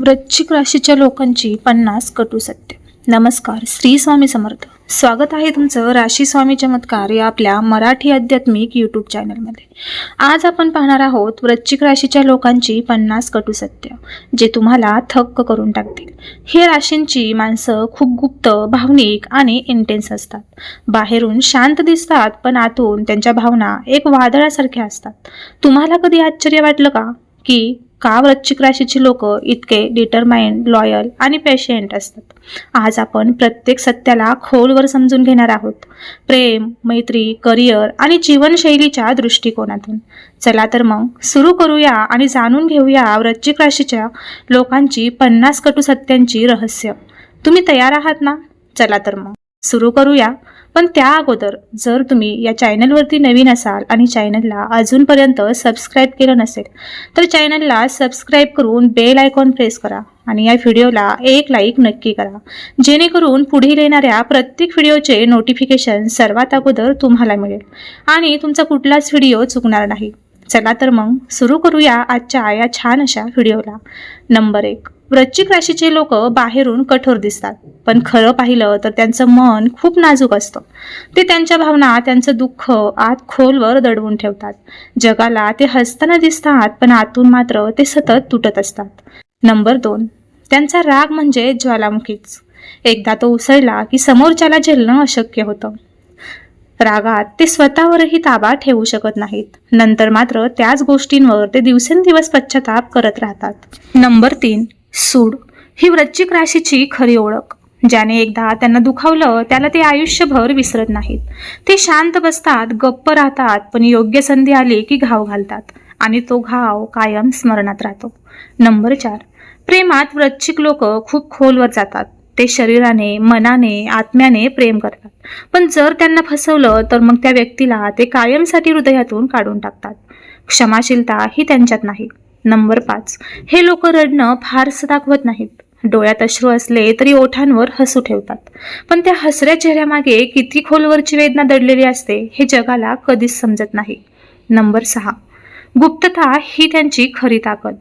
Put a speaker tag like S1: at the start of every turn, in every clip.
S1: वृश्चिक राशीच्या लोकांची पन्नास कटू सत्य. नमस्कार श्री स्वामी समर्थ. स्वागत आहे तुमचं राशी स्वामी चमत्कार या आपल्या मराठी आध्यात्मिक यूट्यूब चॅनलमध्ये आज आपण पाहणार आहोत वृश्चिक राशीच्या लोकांची पन्नास कटू सत्य जे तुम्हाला थक्क करून टाकतील. हे राशींची माणसं खूप गुप्त भावनिक आणि इंटेन्स असतात. बाहेरून शांत दिसतात पण आतून त्यांच्या भावना एक वादळासारख्या असतात. तुम्हाला कधी आश्चर्य वाटलं का? की का वृश्चिक राशीची लोक इतके डिटरमाइंड लॉयल आणि पेशंट असतात. आज आपण प्रत्येक सत्याला खोलवर समजून घेणार आहोत. प्रेम मैत्री करिअर आणि जीवनशैलीच्या दृष्टिकोनातून. चला तर मग सुरू करूया आणि जाणून घेऊया वृश्चिक राशीच्या लोकांची पन्नास कटू सत्यांची रहस्य. तुम्ही तयार आहात ना? चला तर मग. सुरू करूया. पण त्या अगोदर जर तुम्ही या चॅनलवरती नवीन असाल आणि चॅनलला अजूनपर्यंत सबस्क्राईब केलं नसेल तर चॅनलला सबस्क्राईब करून बेल आयकॉन प्रेस करा आणि या व्हिडिओला एक लाईक नक्की करा. जेणेकरून पुढील येणाऱ्या प्रत्येक व्हिडिओचे नोटिफिकेशन सर्वात अगोदर तुम्हाला मिळेल आणि तुमचा कुठलाच व्हिडिओ चुकणार नाही. चला तर मग सुरू करूया आजच्या या छान अशा व्हिडिओला. नंबर एक वृश्चिक राशीचे लोक बाहेरून कठोर दिसतात. पण खरं पाहिलं तर त्यांचं मन खूप नाजूक असतं. ते त्यांच्या भावना त्यांचं दुःख आत खोलवर दडवून ठेवतात. जगाला ते हसताना दिसतात पण आतून मात्र ते सतत तुटत असतात. नंबर दोन त्यांचा राग म्हणजे ज्वालामुखीच. एकदा तो उसळला की समोरच्याला झेलणं अशक्य होतं. रागात ते स्वतःवरही ताबा ठेवू शकत नाहीत. नंतर मात्र त्याच गोष्टींवर ते दिवसेंदिवस पश्चाताप करत राहतात. नंबर तीन सूड. ही वृश्चिक राशीची खरी ओळख. ज्याने एकदा त्यांना दुखावलं त्याला ते आयुष्यभर विसरत नाहीत. ते शांत बसतात गप्प राहतात पण योग्य संधी आली की घाव घालतात आणि तो घाव कायम स्मरणात राहतो. नंबर चार प्रेमात वृश्चिक लोक खूप खोलवर जातात. ते शरीराने मनाने आत्म्याने प्रेम करतात. पण जर त्यांना फसवलं तर मग त्या व्यक्तीला ते कायमसाठी हृदयातून काढून टाकतात. क्षमाशीलता ही त्यांच्यात नाही. नंबर पाच हे लोक रडणं फारसं दाखवत नाहीत. डोळ्यात अश्रू असले तरी ओठांवर हसू ठेवतात. पण त्या हसऱ्या चेहऱ्यामागे किती खोलवरची वेदना दडलेली असते हे जगाला कधीच समजत नाही. नंबर सहा गुप्तता ही त्यांची खरी ताकद.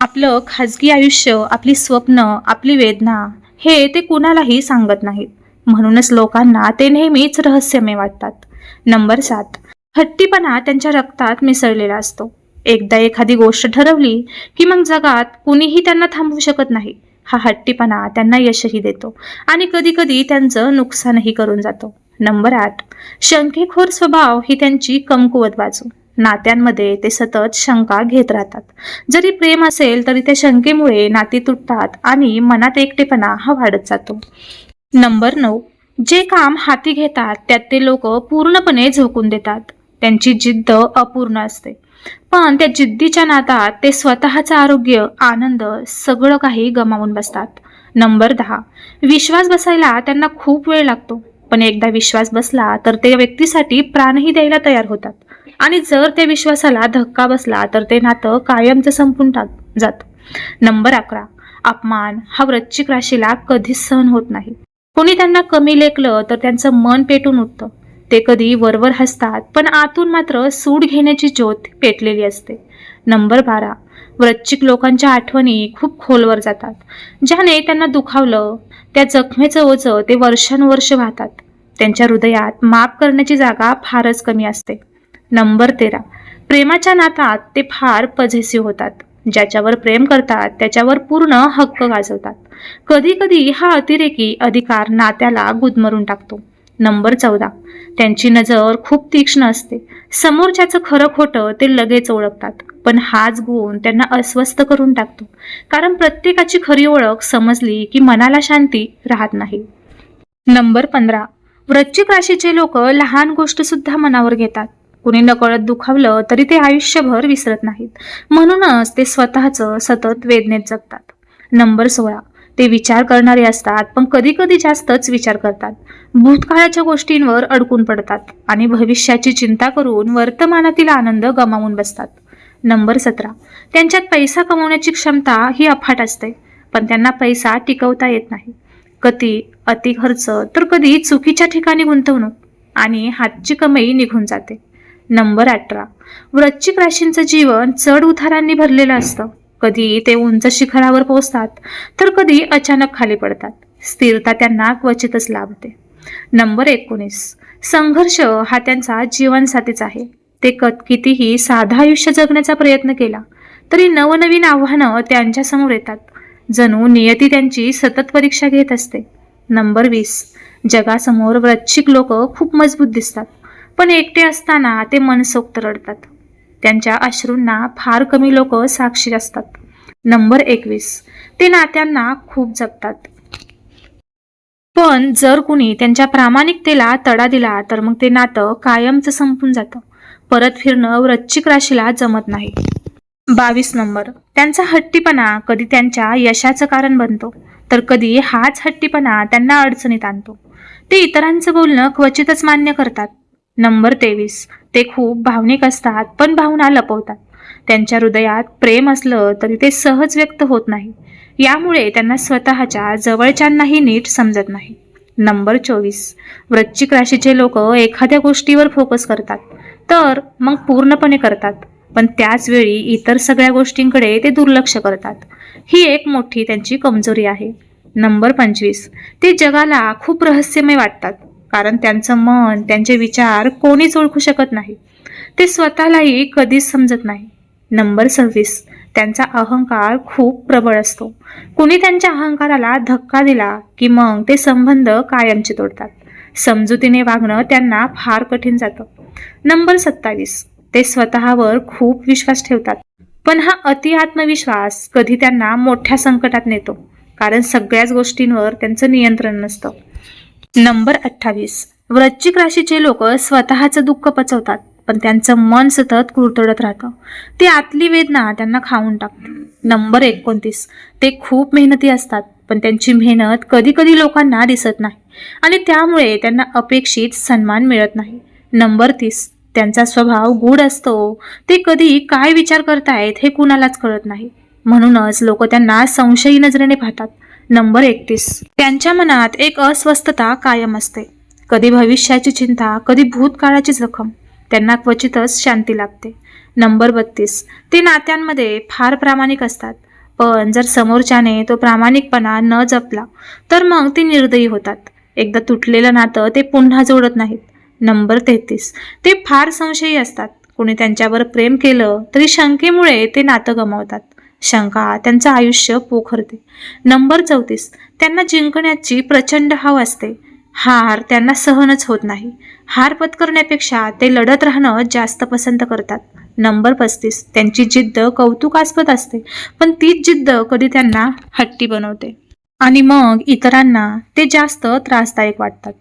S1: आपलं खाजगी आयुष्य आपली स्वप्न आपली वेदना हे ते कुणालाही सांगत नाहीत. म्हणूनच लोकांना ते नेहमीच रहस्यमय वाटतात. नंबर सात. हट्टीपणा त्यांच्या रक्तात मिसळलेला असतो. एकदा एखादी गोष्ट ठरवली की मग जगात कुणीही त्यांना थांबवू शकत नाही. हा हट्टीपणा त्यांना यशही देतो आणि कधी कधी त्यांचं नुकसानही करून जातो. नंबर आठ. शंकेखोर स्वभाव ही त्यांची कमकुवत बाजू. नात्यांमध्ये ते सतत शंका घेत राहतात. जरी प्रेम असेल तरी त्या शंकेमुळे नाती तुटतात आणि मनात एकटेपणा हा वाढत जातो. नंबर नऊ. जे काम हाती घेतात त्यात ते लोक पूर्णपणे झोकून देतात. त्यांची जिद्द अपूर्ण असते. पण त्या जिद्दीच्या नादात ते स्वतःचं आरोग्य आनंद सगळं काही गमावून बसतात. नंबर दहा. विश्वास बसायला त्यांना खूप वेळ लागतो. पण एकदा विश्वास बसला तर ते व्यक्तीसाठी प्राणही द्यायला तयार होतात. आणि जर त्या विश्वासाला धक्का बसला तर ते नातं कायमचं संपून टाक जातं. नंबर अकरा. अपमान हा वृश्चिक राशीला कधीच सहन होत नाही. कोणी त्यांना कमी लेखलं तर त्यांचं मन पेटून उठतं. ते कधी वरवर हसतात पण आतून मात्र सूड घेण्याची ज्योत पेटलेली असते. नंबर बारा. वृश्चिक लोकांच्या आठवणी खूप खोलवर जातात. ज्याने त्यांना दुखावलं त्या जखमेचं ओझं ते वर्षानुवर्ष वाहतात. त्यांच्या हृदयात माफ करण्याची जागा फारच कमी असते. नंबर तेरा. प्रेमाच्या नातात ते फार पझेसिव्ह होतात. ज्याच्यावर प्रेम करतात त्याच्यावर पूर्ण हक्क गाजवतात. कधी कधी हा अतिरेकी अधिकार नात्याला गुदमरून टाकतो. नंबर चौदा. त्यांची नजर खूप तीक्ष्ण असते. समोरच्याचं खरं खोटं ते लगेच ओळखतात. पण हाच गुण त्यांना अस्वस्थ करून टाकतो. कारण प्रत्येकाची खरी ओळख समजली की मनाला शांती राहत नाही. नंबर पंधरा. वृश्चिक राशीचे लोक लहान गोष्ट सुद्धा मनावर घेतात. कुणी नकळत दुखावलं तरी ते आयुष्यभर विसरत नाहीत. म्हणूनच ते स्वतःचं सतत वेदनेत जगतात. नंबर सोळा. ते विचार करणारे असतात पण कधी कधी जास्तच विचार करतात. भूतकाळाच्या गोष्टींवर अडकून पडतात आणि भविष्याची चिंता करून वर्तमानातील आनंद गमावून बसतात. नंबर सतरा. त्यांच्यात पैसा कमवण्याची क्षमता ही अफाट असते पण त्यांना पैसा टिकवता येत नाही. कधी अति खर्च तर कधी चुकीच्या ठिकाणी गुंतवणूक आणि हातची कमाई निघून जाते. नंबर अठरा. वृश्चिक राशींचं जीवन चढ उतारांनी भरलेलं असतं. कधी ते उंच शिखरावर पोहोचतात तर कधी अचानक खाली पडतात. स्थिरता त्यांना क्वचितच लाभते. नंबर एकोणीस. संघर्ष हा त्यांचा जीवनसाथीच आहे. ते कत कितीही साधा आयुष्य जगण्याचा प्रयत्न केला तरी नवनवीन आव्हानं त्यांच्यासमोर येतात. जणू नियती त्यांची सतत परीक्षा घेत असते. नंबर वीस. जगासमोर वृश्चिक लोक खूप मजबूत दिसतात. पण एकटे असताना ते मनसोक्त रडतात. त्यांच्या अश्रूंना फार कमी लोक साक्षी असतात. नंबर एकवीस. ते नात्यांना खूप जपतात. पण जर कुणी त्यांच्या प्रामाणिकतेला तडा दिला तर मग ते नातं कायमचं संपून जातं. परत फिरणं वृश्चिक राशीला जमत नाही. बावीस नंबर. त्यांचा हट्टीपणा कधी त्यांच्या यशाचं कारण बनतो तर कधी हाच हट्टीपणा त्यांना अडचणीत आणतो. ते इतरांचं बोलणं क्वचितच मान्य करतात. नंबर तेवीस. ते खूप भावनिक असतात पण भावना लपवतात. त्यांच्या हृदयात प्रेम असलं तरी ते सहज व्यक्त होत नाही. यामुळे त्यांना स्वतःच्या जवळच्यांनाही नीट समजत नाही. नंबर चोवीस. वृश्चिक राशीचे लोक एखाद्या गोष्टीवर फोकस करतात तर मग पूर्णपणे करतात पण त्याच वेळी इतर सगळ्या गोष्टींकडे ते दुर्लक्ष करतात. ही एक मोठी त्यांची कमजोरी आहे. नंबर पंचवीस. ते जगाला खूप रहस्यमय वाटतात. कारण त्यांचं मन त्यांचे विचार कोणीच ओळखू शकत नाही. ते स्वतःलाही कधीच समजत नाही. नंबर सव्वीस. त्यांचा अहंकार खूप प्रबळ असतो. कुणी त्यांच्या अहंकाराला धक्का दिला की मग ते संबंध कायमचे तोडतात. समजुतीने वागणं त्यांना फार कठीण जातं. नंबर सत्तावीस. ते स्वतःवर खूप विश्वास ठेवतात. पण हा अति आत्मविश्वास कधी त्यांना मोठ्या संकटात नेतो. कारण सगळ्याच गोष्टींवर त्यांचं नियंत्रण नसतं. नंबर अठ्ठावीस. वृश्चिक राशीचे लोक स्वतःचं दुःख पचवतात पण त्यांचं मन सतत कुरतडत राहतं. ते आतली वेदना त्यांना खाऊन टाकते नंबर एकोणतीस. ते खूप मेहनती असतात पण त्यांची मेहनत कधी कधी लोकांना दिसत नाही आणि त्यामुळे त्यांना अपेक्षित सन्मान मिळत नाही. नंबर तीस. त्यांचा स्वभाव गूढ असतो. ते कधी काय विचार करतायत हे कुणालाच कळत नाही. म्हणूनच लोक त्यांना संशयी नजरेने पाहतात. नंबर एकतीस. त्यांच्या मनात एक अस्वस्थता कायम असते. कधी भविष्याची चिंता कधी भूतकाळाची जखम. त्यांना क्वचितच शांती लाभते नंबर बत्तीस. ते नात्यांमध्ये फार प्रामाणिक असतात. पण जर समोरच्याने तो प्रामाणिकपणा न जपला तर मग ते निर्दयी होतात. एकदा तुटलेलं नातं ते पुन्हा जोडत नाहीत. नंबर तेहतीस. ते फार संशयी असतात. कोणी त्यांच्यावर प्रेम केलं तरी शंकेमुळे ते नातं गमावतात. शंका. त्यांचं आयुष्य पोखरते. नंबर चौतीस. त्यांना जिंकण्याची प्रचंड हाव असते. हार त्यांना सहनच होत नाही. हार पत्करण्यापेक्षा ते लढत राहणं जास्त पसंत करतात. नंबर पस्तीस. त्यांची जिद्द कौतुकास्पद असते पण तीच जिद्द कधी त्यांना हट्टी बनवते. आणि मग इतरांना ते जास्त त्रासदायक वाटतात.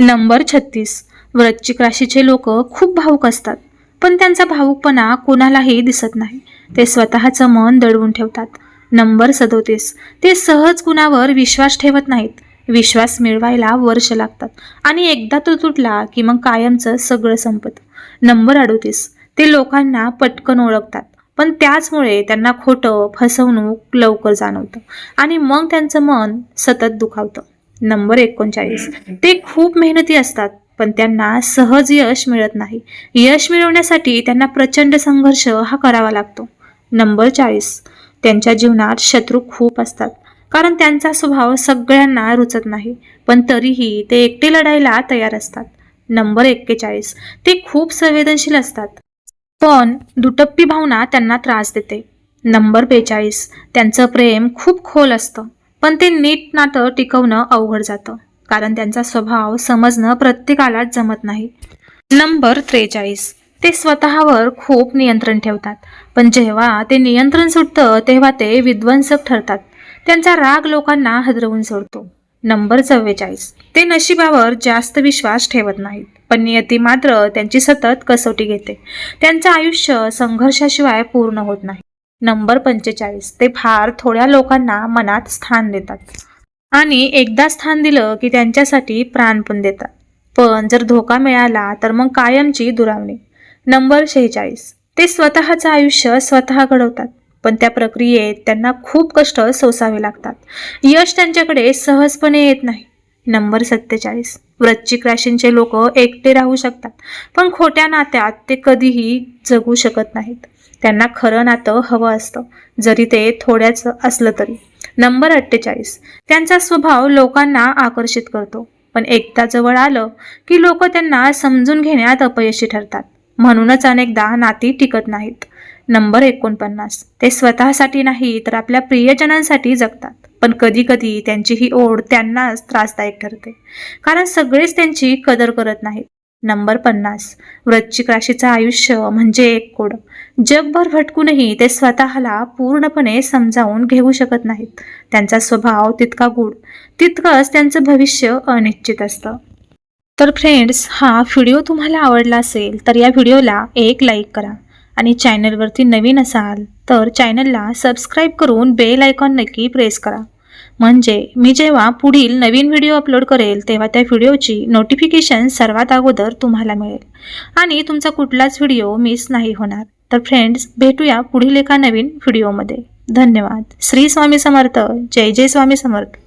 S1: नंबर छत्तीस. वृश्चिक राशीचे लोक खूप भावुक असतात पण त्यांचा भावुकपणा कोणालाही दिसत नाही. ते स्वतःचं मन दडवून ठेवतात. नंबर सदोतीस. ते सहज कुणावर विश्वास ठेवत नाहीत. विश्वास मिळवायला वर्ष लागतात. आणि एकदा तो तुटला की मग कायमचं सगळं संपत. नंबर अडोतीस. ते लोकांना पटकन ओळखतात. पण त्याचमुळे त्यांना खोटं फसवणूक लवकर जाणवतं. आणि मग त्यांचं मन सतत दुखावतं. नंबर एकोणचाळीस. ते खूप मेहनती असतात पण त्यांना सहज यश मिळत नाही. यश मिळवण्यासाठी त्यांना प्रचंड संघर्ष हा करावा लागतो. नंबर चाळीस. त्यांच्या जीवनात शत्रू खूप असतात. कारण त्यांचा स्वभाव सगळ्यांना रुचत नाही. पण तरीही ते एकटे लढायला तयार असतात. नंबर एक्केचाळीस. ते खूप संवेदनशील असतात. पण दुटप्पी भावना त्यांना त्रास देते. नंबर बेचाळीस. त्यांचं प्रेम खूप खोल असतं. पण ते नीट नातं टिकवणं अवघड जातं. कारण त्यांचा स्वभाव समजणं प्रत्येकालाच जमत नाही. नंबर त्रेचाळीस. ते स्वतःवर खूप नियंत्रण ठेवतात. पण जेव्हा ते नियंत्रण सुटतं तेव्हा ते विध्वंसक ठरतात. त्यांचा राग लोकांना हदरवून सोडतो. नंबर चव्वेचाळीस. ते नशिबावर जास्त विश्वास ठेवत नाहीत पण नियती मात्र त्यांची सतत कसोटी घेते. त्यांचं आयुष्य संघर्षाशिवाय पूर्ण होत नाही. नंबर पंचेचाळीस. ते फार थोड्या लोकांना मनात स्थान देतात. आणि एकदा स्थान दिलं की त्यांच्यासाठी प्राण पण देतात. पण जर धोका मिळाला तर मग कायमची दुरावणी. नंबर शेहेचाळीस. ते स्वतःचं आयुष्य स्वतः घडवतात पण त्या प्रक्रियेत त्यांना खूप कष्ट सोसावे लागतात. यश त्यांच्याकडे सहजपणे येत नाही. नंबर सत्तेचाळीस. वृश्चिक राशींचे लोक एकटे राहू शकतात पण खोट्या नात्यात ते कधीही जगू शकत नाहीत. त्यांना खरं नातं हवं असतं जरी ते थोड्याच असलं तरी. नंबर अठ्ठेचाळीस. त्यांचा स्वभाव लोकांना आकर्षित करतो पण एकदा जवळ आलं की लोक त्यांना समजून घेण्यात अपयशी ठरतात. म्हणूनच अनेकदा नाती टिकत नाहीत. नंबर एकोणपन्नास. ते स्वतःसाठी नाही तर आपल्या प्रियजनांसाठी जगतात. पण कधी कधी त्यांची ही ओढ त्यांनाच त्रासदायक ठरते. कारण सगळेच त्यांची कदर करत नाहीत. नंबर पन्नास. वृश्चिक राशीचं आयुष्य म्हणजे एक कोड. जगभर भटकूनही ते स्वतःला पूर्णपणे समजावून घेऊ शकत नाहीत. त्यांचा स्वभाव तितका गूढ. तितकंच त्यांचं भविष्य अनिश्चित असतं. तर फ्रेंड्स हा व्हिडिओ तुम्हाला आवडला असेल तर या व्हिडिओला एक लाईक करा आणि चॅनलवरती नवीन असाल तर चॅनलला सबस्क्राईब करून बेल आयकॉन नक्की प्रेस करा. म्हणजे मी जेव्हा पुढील नवीन व्हिडिओ अपलोड करेल तेव्हा त्या व्हिडिओची नोटिफिकेशन सर्वात अगोदर तुम्हाला मिळेल. आणि तुमचा कुठलाच व्हिडिओ मिस नाही होणार. तर फ्रेंड्स भेटूया पुढील एका नवीन व्हिडिओमध्ये धन्यवाद. श्री स्वामी समर्थ. जय जय स्वामी समर्थ.